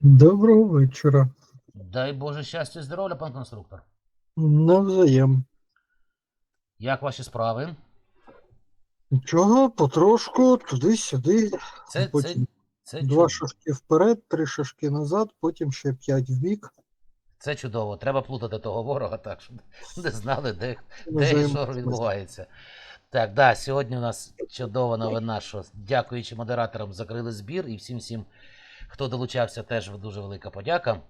Доброго вечора. Дай Боже щастя і здоров'я, пан конструктор. Навзаєм. Як ваші справи? Нічого, потрошку, туди-сюди. Це, це, потім це, два чудово. шажки вперед, три шажки назад, потім ще п'ять вбік. це чудово. Треба плутати того ворога, так щоб не знали, де, де і що відбувається. Так, да, сьогодні у нас чудова новина, що дякуючи модераторам закрили збір і всім всім, хто долучався, теж дуже велика подяка.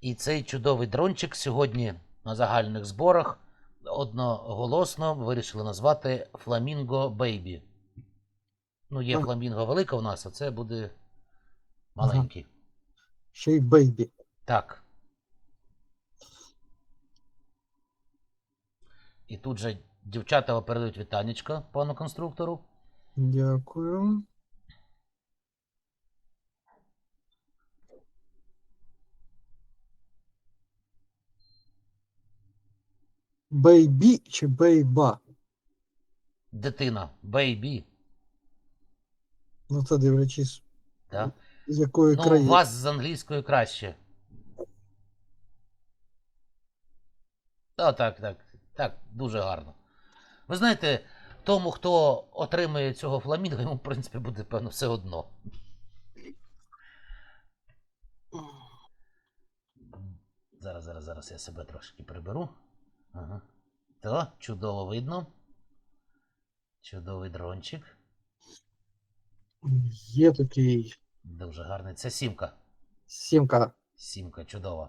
І цей чудовий дрончик сьогодні на загальних зборах одноголосно вирішили назвати Фламінго Бейбі. Ну, є фламінго велика у нас, а це буде маленький. Ще й бейбі. Так. І тут же дівчата передають вітанечко пану конструктору. Дякую. Бейбі чи бейба? Дитина, бейбі. Ну це дивлячись, Да? з якої Ну, у вас з англійською краще. Та, так, так, так, дуже гарно. Ви знаєте, тому, хто отримує цього фламінго, йому, в принципі, буде, певно, все одно. Зараз, зараз, зараз я себе трошки приберу. Ага. То, чудово видно. Чудовий дрончик. Є такий Дуже гарний. Це сімка. сімка. Сімка, чудова.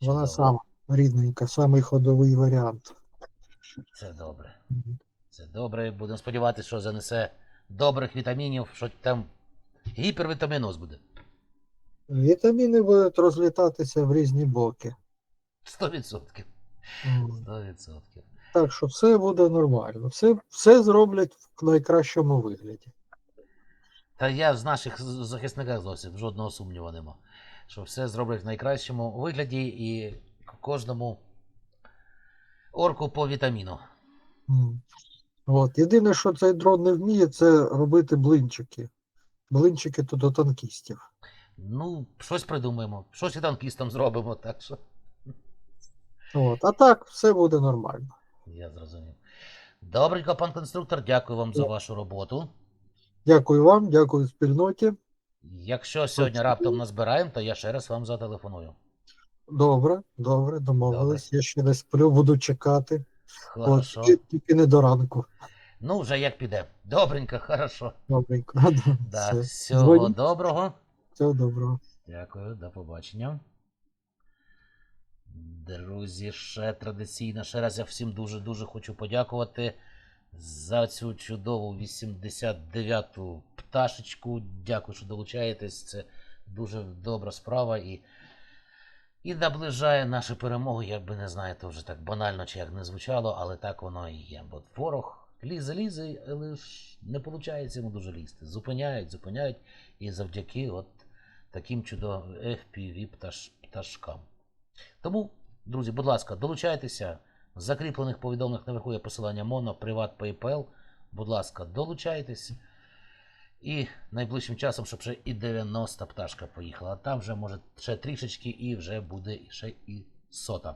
Вона Чудово. сама рідненька, самий ходовий варіант. Це добре. Це добре. Будемо сподіватися, що занесе добрих вітамінів, що там гіпервітаміноз буде. Вітаміни будуть розлітатися в різні боки. 100%. М. 100%. Так що все буде нормально. Все, все зроблять в найкращому вигляді. Та я з наших захисниках зовсім жодного сумніву нема. Що все зроблять в найкращому вигляді і кожному орку по вітаміну. От. Єдине, що цей дрон не вміє, це робити блинчики. Блинчики то до танкістів. Ну, щось придумаємо, щось і танкістам зробимо, так що. От. А так, все буде нормально. Я зрозумів. Добренько, пан конструктор, дякую вам за вашу роботу. Дякую вам, дякую спільноті. Якщо сьогодні раптом назбираємо, то я ще раз вам зателефоную. Добре, добре, домовились. Я ще не сплю, буду чекати. Хорошо. тільки, тільки не до ранку. Ну, вже як піде. Добренько, хорошо. Добренько. Да. Все. Всього Дзвоніть. доброго. Всього доброго. Дякую, до побачення. Друзі, ще традиційно, ще раз я всім дуже-дуже хочу подякувати за цю чудову 89-ту пташечку. Дякую, що долучаєтесь. Це дуже добра справа і, і наближає нашу перемогу, як би не знаю, то вже так банально чи як не звучало, але так воно і є. Бо ворог лізе, лізе, але ж не виходить йому дуже лізти. Зупиняють, зупиняють. І завдяки от таким чудовим FPV пташ, пташкам. Тому, друзі, будь ласка, долучайтеся. В закріплених повідомленнях наверху є посилання Моно, Приват, PayPal. Будь ласка, долучайтесь. І найближчим часом, щоб ще і 90 пташка поїхала. Там вже може ще трішечки і вже буде ще і сота.